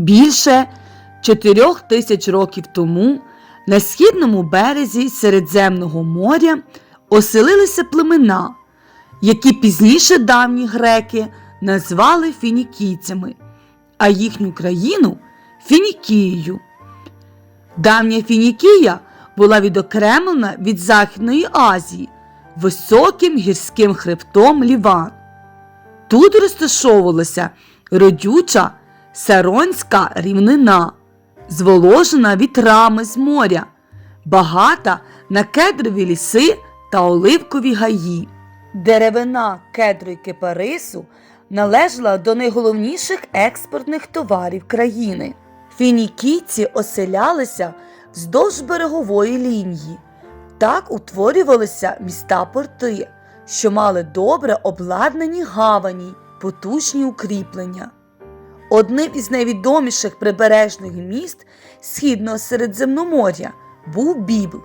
Більше чотирьох тисяч років тому на східному березі Середземного моря оселилися племена, які пізніше давні греки назвали фінікійцями, а їхню країну Фінікією. Давня Фінікія була відокремлена від Західної Азії високим гірським хребтом Ліван. Тут розташовувалася родюча Саронська рівнина, зволожена вітрами з моря, багата на кедрові ліси та оливкові гаї. Деревина кедру й кипарису належала до найголовніших експортних товарів країни. Фінікійці оселялися вздовж берегової лінії. Так утворювалися міста порти, що мали добре обладнані гавані, потужні укріплення. Одним із найвідоміших прибережних міст Східного Середземноморя був Бібл.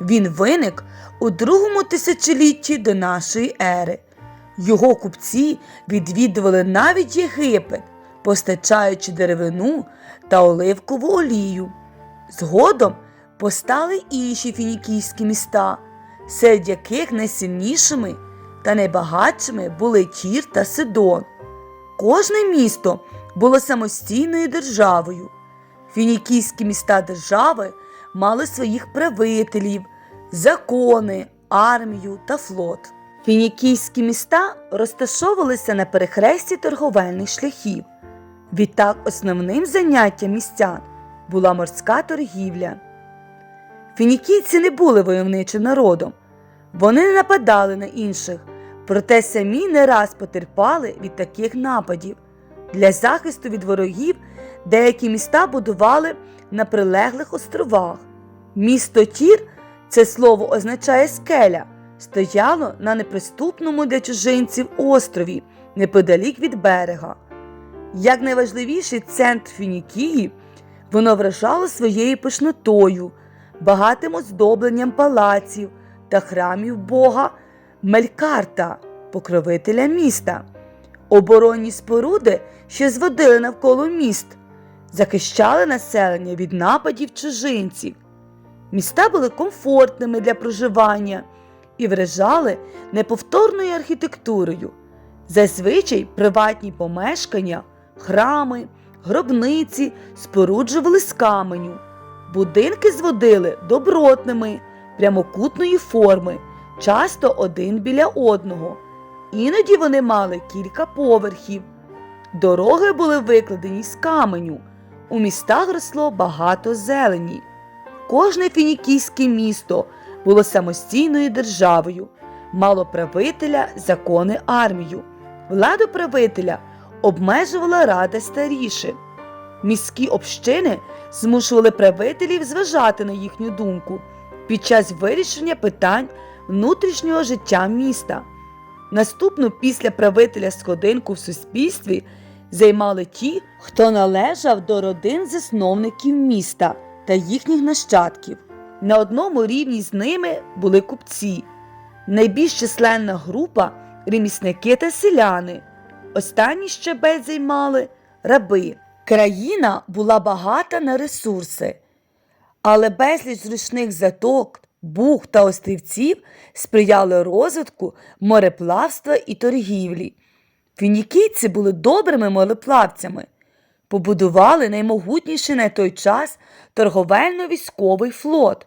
Він виник у другому тисячолітті до нашої ери. Його купці відвідували навіть Єгипет, постачаючи деревину та оливкову олію. Згодом постали інші фінікійські міста, серед яких найсильнішими та найбагатшими були Тір та Сидон. Кожне місто було самостійною державою. Фінікійські міста держави мали своїх правителів, закони, армію та флот. Фінікійські міста розташовувалися на перехресті торговельних шляхів. Відтак основним заняттям містян була морська торгівля. Фінікійці не були войовничим народом. Вони не нападали на інших, проте самі не раз потерпали від таких нападів. Для захисту від ворогів деякі міста будували на прилеглих островах. Місто Тір це слово означає скеля, стояло на неприступному для чужинців острові неподалік від берега. Як найважливіший центр Фінікії, воно вражало своєю пишнотою, багатим оздобленням палаців та храмів Бога Мелькарта, покровителя міста. Оборонні споруди, що зводили навколо міст, захищали населення від нападів чужинців. Міста були комфортними для проживання і вражали неповторною архітектурою. Зазвичай приватні помешкання, храми, гробниці споруджували з каменю. Будинки зводили добротними, прямокутної форми, часто один біля одного. Іноді вони мали кілька поверхів. Дороги були викладені з каменю. У містах росло багато зелені. Кожне фінікійське місто було самостійною державою, мало правителя, закони армію. Владу правителя обмежувала рада старішин. Міські общини змушували правителів зважати на їхню думку під час вирішення питань внутрішнього життя міста. Наступну після правителя сходинку в суспільстві займали ті, хто належав до родин засновників міста та їхніх нащадків. На одному рівні з ними були купці. Найбільш численна група ремісники та селяни. Останні щебет займали раби. Країна була багата на ресурси, але безліч зручних заток, бух та острівців сприяли розвитку мореплавства і торгівлі. Фінікійці були добрими мореплавцями, побудували наймогутніший на той час торговельно-військовий флот,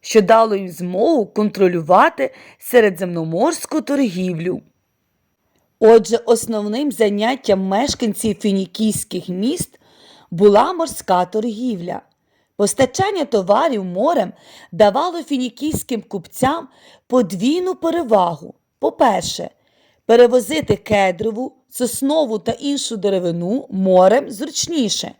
що дало їм змогу контролювати середземноморську торгівлю. Отже, основним заняттям мешканців фінікійських міст була морська торгівля. Постачання товарів морем давало фінікійським купцям подвійну перевагу. По-перше, перевозити кедрову, соснову та іншу деревину морем зручніше.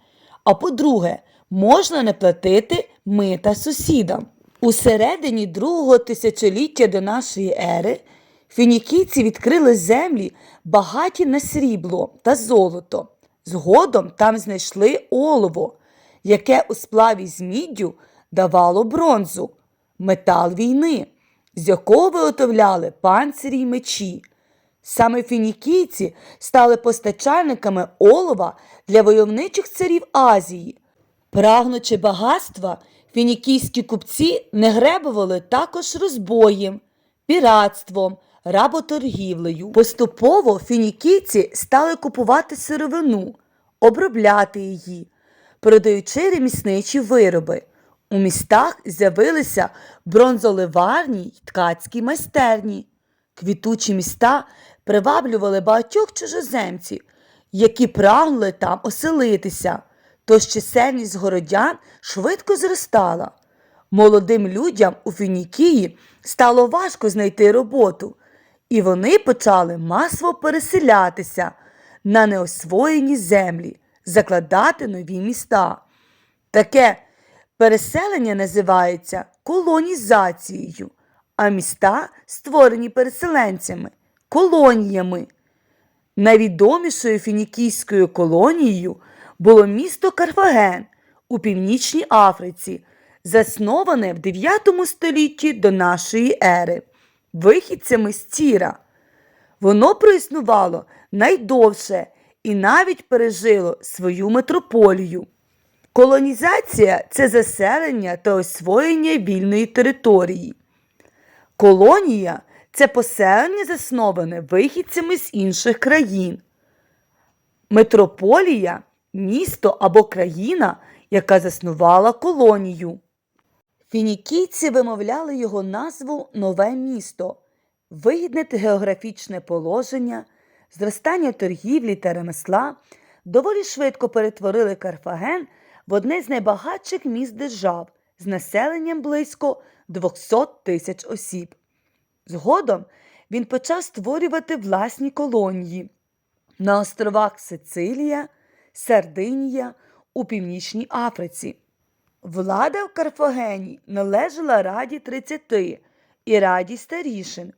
А по-друге, можна не платити мита сусідам. У середині другого тисячоліття до нашої ери фінікійці відкрили землі, багаті на срібло та золото. Згодом там знайшли олово, яке у сплаві з міддю давало бронзу, метал війни, з якого виготовляли панцирі й мечі. Саме фінікійці стали постачальниками олова для войовничих царів Азії. Прагнучи багатства, фінікійські купці не гребували також розбоєм, піратством, работоргівлею. Поступово фінікійці стали купувати сировину, обробляти її, продаючи ремісничі вироби. У містах з'явилися бронзоливарні й ткацькі майстерні. Квітучі міста приваблювали багатьох чужоземців, які прагнули там оселитися, тож чисельність городян швидко зростала. Молодим людям у Фінікії стало важко знайти роботу, і вони почали масово переселятися на неосвоєні землі, закладати нові міста. Таке переселення називається колонізацією, а міста, створені переселенцями, колоніями. Найвідомішою фінікійською колонією було місто Карфаген у Північній Африці, засноване в 9 столітті до нашої ери, вихідцями з Тіра. Воно проіснувало найдовше і навіть пережило свою метрополію. Колонізація це заселення та освоєння вільної території. Колонія це поселення, засноване вихідцями з інших країн. Метрополія місто або країна, яка заснувала колонію. Фінікійці вимовляли його назву Нове місто, вигідне географічне положення, зростання торгівлі та ремесла доволі швидко перетворили Карфаген в одне з найбагатших міст держав з населенням близько 200 тисяч осіб. Згодом він почав створювати власні колонії на островах Сицилія, Сардинія у Північній Африці. Влада в Карфагені належала Раді 30 і Раді старішин.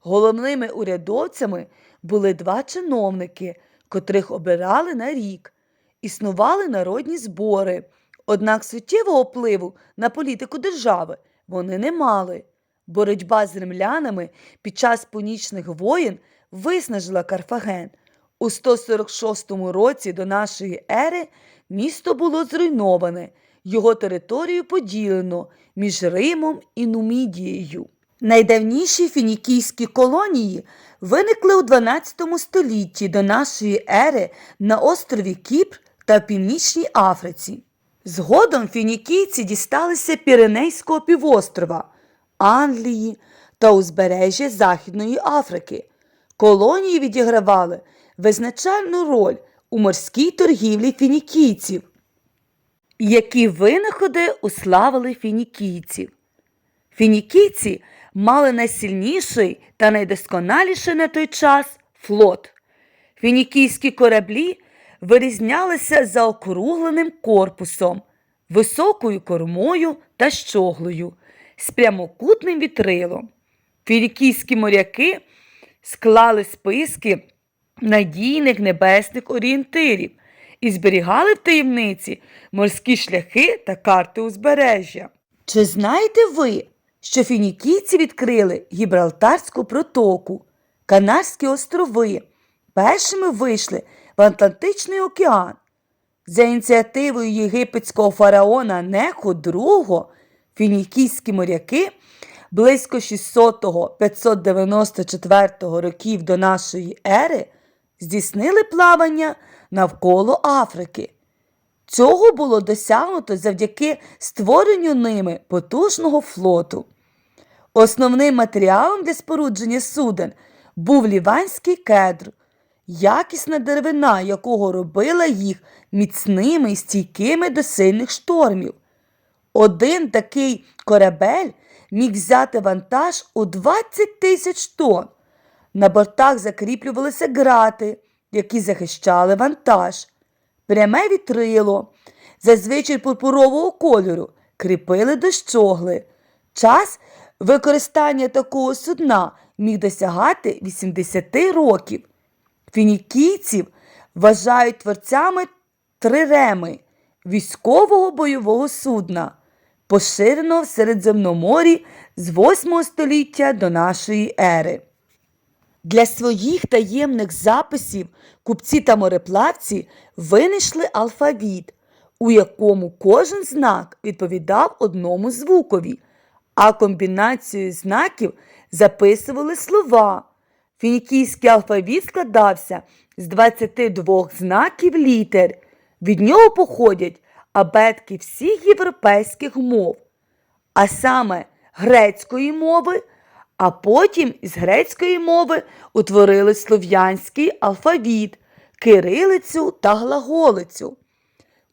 Головними урядовцями були два чиновники, котрих обирали на рік. Існували народні збори, однак суттєвого впливу на політику держави вони не мали. Боротьба з римлянами під час пунічних воєн виснажила Карфаген. У 146 році до нашої ери місто було зруйноване, його територію поділено між Римом і Нумідією. Найдавніші фінікійські колонії виникли у 12 столітті до нашої ери на острові Кіпр та Північній Африці. Згодом фінікійці дісталися Піренейського півострова, Англії та узбережжя Західної Африки. Колонії відігравали визначальну роль у морській торгівлі фінікійців, які винаходи уславили фінікійців. Фінікійці мали найсильніший та найдосконаліший на той час флот. Фінікійські кораблі вирізнялися заокругленим корпусом, високою кормою та щоглою, з прямокутним вітрилом. Фінікійські моряки склали списки надійних небесних орієнтирів і зберігали в таємниці морські шляхи та карти узбережжя. Чи знаєте ви, що фінікійці відкрили Гібралтарську протоку, Канарські острови, першими вийшли в Атлантичний океан? За ініціативою єгипетського фараона Нехо II фінікійські моряки близько 600-594 років до нашої ери здійснили плавання навколо Африки. Цього було досягнуто завдяки створенню ними потужного флоту. Основним матеріалом для спорудження суден був ліванський кедр, якісна деревина, якого робила їх міцними і стійкими до сильних штормів. Один такий корабель міг взяти вантаж у 20 тисяч тонн. На бортах закріплювалися грати, які захищали вантаж, пряме вітрило, зазвичай пурпурового кольору, кріпили до щогли. Час використання такого судна міг досягати 80 років. Фінікійців вважають творцями триреми військового бойового судна, поширеного в Середземноморі з 8 століття до нашої ери. Для своїх таємних записів купці та мореплавці винайшли алфавіт, у якому кожен знак відповідав одному звукові, а комбінацією знаків записували слова. Фінікійський алфавіт складався з 22 знаків літер. Від нього походять абетки всіх європейських мов, а саме грецької мови, а потім із грецької мови утворили слов'янський алфавіт, кирилицю та глаголицю.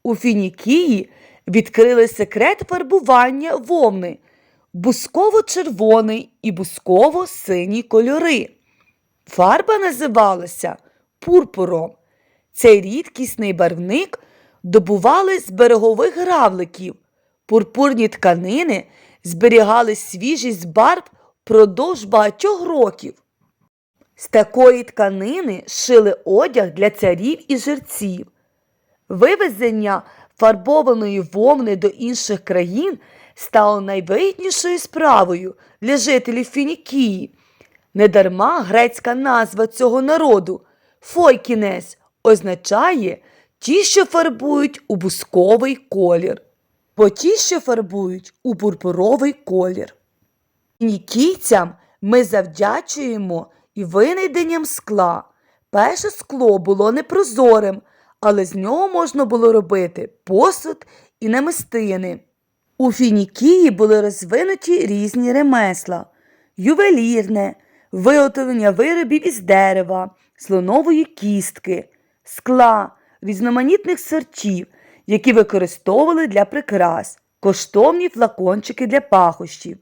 У Фінікії відкрили секрет фарбування вовни бусково-червоний і бусково-синій кольори. Фарба називалася пурпуром. Цей рідкісний барвник добували з берегових гравликів. Пурпурні тканини зберігали свіжість барв продовж багатьох років. З такої тканини шили одяг для царів і жерців. Вивезення фарбованої вовни до інших країн стало найвигіднішою справою для жителів Фінікії. Недарма грецька назва цього народу фойкінес означає ті, що фарбують у бусковий колір, бо ті, що фарбують у пурпуровий колір. Фінікійцям ми завдячуємо і винайденням скла. Перше скло було непрозорим, але з нього можна було робити посуд і намистини. У Фінікії були розвинуті різні ремесла, ювелірне, виготовлення виробів із дерева, слонової кістки, скла, різноманітних сортів, які використовували для прикрас, коштовні флакончики для пахощів.